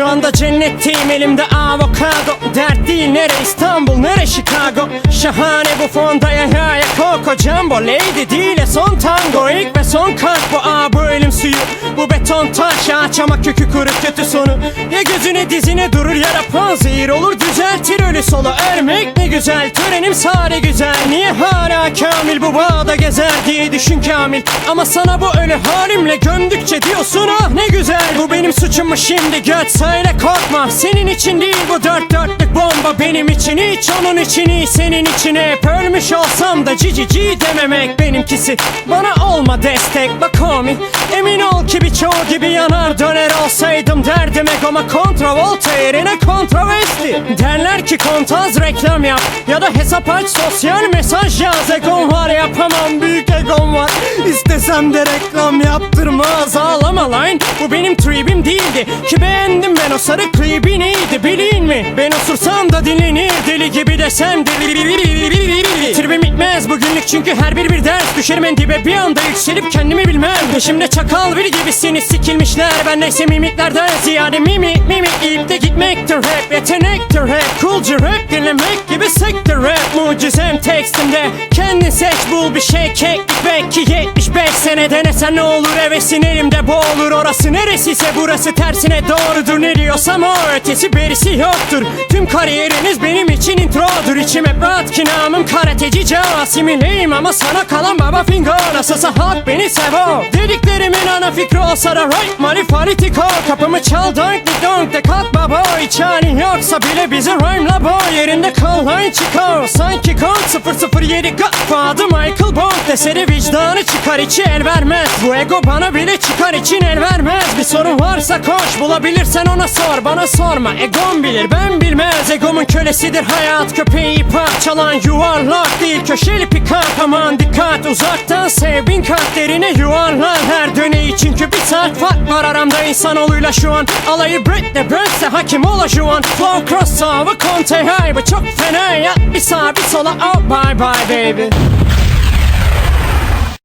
Şu anda cennetteyim elimde avokado. Dert değil nere? İstanbul nere? Chicago. Şahane bu fonda ya ya ya. Coco Jumbo Lady değil ya son tango. İlk ve son kalp bu. Aa bu elim suyu. Bu beton taş ağaç ama kökü kuru kötü sonu. Ya gözüne dizine durur ya da panzehir olur. Düzeltir ölü solu. Ermek ne güzel törenim sade güzel. Niye hala kamil bu bağda gezer diye düşün kamil. Ama sana bu ölü halimle gömdükçe diyorsun ah ne güzel Bu benim suçum mu şimdi göt söyle korkma. Senin için değil bu dört dörtlük bomba benim için. Hiç onun için iyi senin için hep Ölmüş olsam da cici ci dememek benimkisi. Bana olma destek bak homie. Emin ol ki birçoğu gibi yanar döner olsaydım derdim egoma. Kontravolta yerine kontroversi Derler ki kontaz reklam yap ya da hesap aç sosyal mesaj yaz. Egom var yapamam büyük egom var. İstesem de reklam yaptırmaz lan Bu benim tribim değildi. Ki beğendim ben o sarı klibi neydi bilin mi? Ben osursam da dinlenir deli gibi desem deli Tribim bitmez bugünlük çünkü her bir bir ders Düşerim en dibe. Bir anda yükselip kendimi bilmem. Peşimde çakal bir gibisiniz sikilmişler. Ben neyse mimiklerden ziyade mimi mimi. İyip de gitmektir rap yetenektir rap Coolcu rap dinlemek gibi sektir rap. Mucizem tekstimde kendin seç bul bir şey. Keklik Belki 75 sene denesen ne olur? Hevesin elimde boğulur Orası neresiyse burası tersine doğrudur. Ne diyorsam o ötesi berisi yoktur. Tüm kariyeriniz benim için introdur. İçim hep rahat ki namım karateci Casimileyim ama sana kalan baba finger Nasılsa halk beni sevo Dediklerimin ana fikri olsa da right money fanatiko Kapımı çal donk di donk de kalk baba Hiç halin yoksa bile bizi rhyme'la boy Yerinde kal line çıkar. Sanki kont 007 Godfather Michael Bond Deseri vicdanı çıkar içi el vermez. Bu ego bana bile çıkar için el vermez. Bir sorun varsa koş bulabilirsen ona sor. Bana sorma egom bilir ben bilmez. Egomun kölesidir hayat köpeği parçalan yuvarlak değil. Köşeli pikap aman dikkat. Uzaktan sev bin kat derine yuvarlar her döneyi. Çünkü bir saat fark var aramda insanoğluyla şu an. Alayı Britney Burnse hakim ola şu an. Flow cross over Conte high çok fena ya Bir sağa bir sola. Oh bye bye baby